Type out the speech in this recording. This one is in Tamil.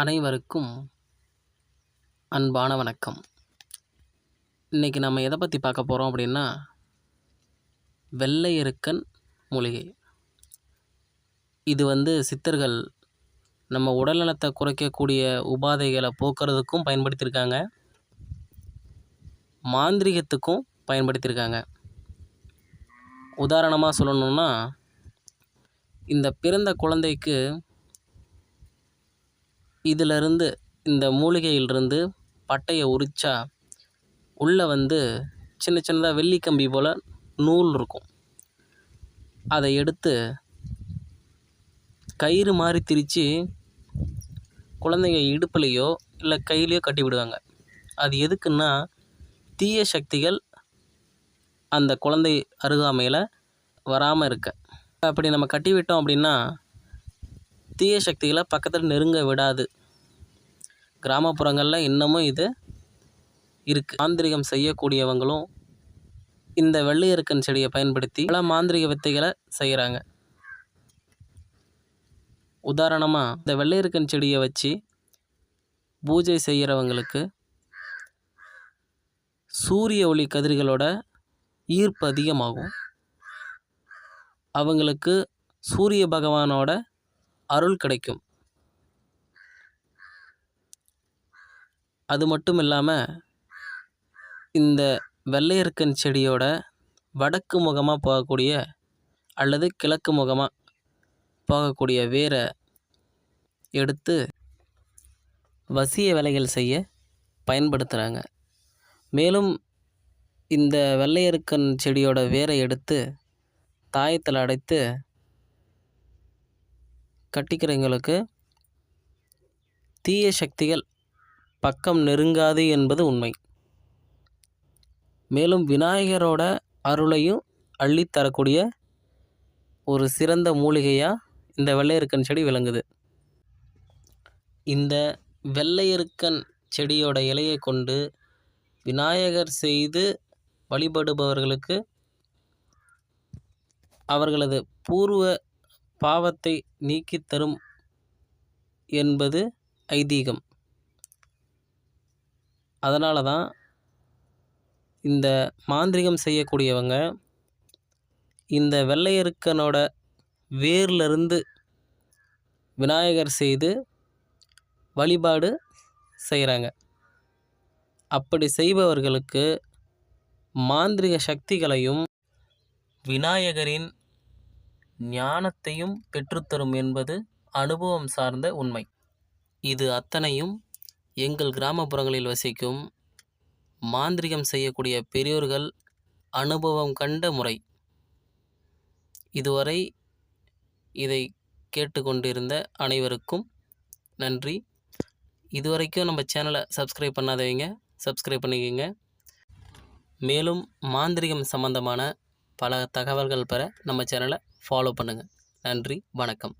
அனைவருக்கும் அன்பான வணக்கம். இன்றைக்கி நம்ம எதை பற்றி பார்க்க போகிறோம் அப்படின்னா வெள்ளை எருக்கன் மூலிகை. இது வந்து சித்தர்கள் நம்ம உடல்நலத்தை குறைக்கக்கூடிய உபாதைகளை போக்குறதுக்கும் பயன்படுத்தியிருக்காங்க. மாந்திரிகத்துக்கும் பயன்படுத்தியிருக்காங்க. உதாரணமாக சொல்லணுன்னா இந்த பிறந்த குழந்தைக்கு இதிலிருந்து இந்த மூலிகையிலிருந்து பட்டையை உரித்தா உள்ளே வந்து சின்ன சின்னதாக வெள்ளி கம்பி போல் நூல் இருக்கும். அதை எடுத்து கயிறு மாதிரி திரித்து குழந்தைங்க இடுப்புலையோ இல்லை கையிலையோ கட்டி விடுவாங்க. அது எதுக்குன்னா தீய சக்திகள் அந்த குழந்தை அருகாமையில் வராமல் இருக்க. அப்படி நம்ம கட்டி விட்டோம் அப்படின்னா தீய சக்திகளை பக்கத்தில் நெருங்க விடாது. கிராமப்புறங்களில் இன்னமும் இது இருக்குது மாந்திரிகம் செய்யக்கூடியவங்களும் இந்த வெள்ளையருக்கன் செடியை பயன்படுத்தி பல மாந்திரிக வித்தைகளை செய்கிறாங்க உதாரணமாக இந்த வெள்ளையருக்கன் செடியை வச்சு பூஜை செய்கிறவங்களுக்கு சூரிய ஒளி கதிர்களோட ஈர்ப்பு அதிகமாகும். அவங்களுக்கு சூரிய பகவானோட அருள் கிடைக்கும். அது மட்டும் இல்லாமல் இந்த வெள்ளையர்க்கன் செடியோட வடக்கு முகமாக போகக்கூடிய அல்லது கிழக்கு முகமாக போகக்கூடிய வேரை எடுத்து வசிய வேலைகள் செய்ய பயன்படுத்துகிறாங்க மேலும் இந்த வெள்ளையருக்கன் செடியோட வேரை எடுத்து தாயத்தில் அடைத்து கட்டிக்கிறவங்களுக்கு தீய சக்திகள் பக்கம் நெருங்காது என்பது உண்மை. மேலும் விநாயகரோட அருளையும் அள்ளித்தரக்கூடிய ஒரு சிறந்த மூலிகையாக இந்த வெள்ளையருக்கன் செடி விளங்குது. இந்த வெள்ளையருக்கன் செடியோட இலையை கொண்டு விநாயகர் செய்து வழிபடுபவர்களுக்கு அவர்களது பூர்வ பாவத்தை நீக்கித் தரும் என்பது ஐதீகம். அதனால தான் இந்த மாந்திரிகம் செய்யக்கூடியவங்க இந்த வெள்ளையருக்கனோட வேர்லேருந்து விநாயகர் செய்து வழிபாடு செய்கிறாங்க அப்படி செய்பவர்களுக்கு மாந்திரிக சக்திகளையும் விநாயகரின் ஞானத்தையும் பெற்றுத்தரும் என்பது அனுபவம் சார்ந்த உண்மை. இது அத்தனையும் எங்கள் கிராமப்புறங்களில் வசிக்கும் மாந்திரிகம் செய்யக்கூடிய பெரியோர்கள் அனுபவம் கண்ட முறை. இதுவரை இதை கேட்டுக்கொண்டிருந்த அனைவருக்கும் நன்றி. இதுவரைக்கும் நம்ம சேனலை சப்ஸ்கிரைப் பண்ணாதவங்க சப்ஸ்கிரைப் பண்ணிக்கோங்க. மேலும் மாந்திரிகம் சம்பந்தமான பல தகவல்கள் பெற நம்ம சேனலை ஃபாலோ பண்ணுங்கள் நன்றி வணக்கம்.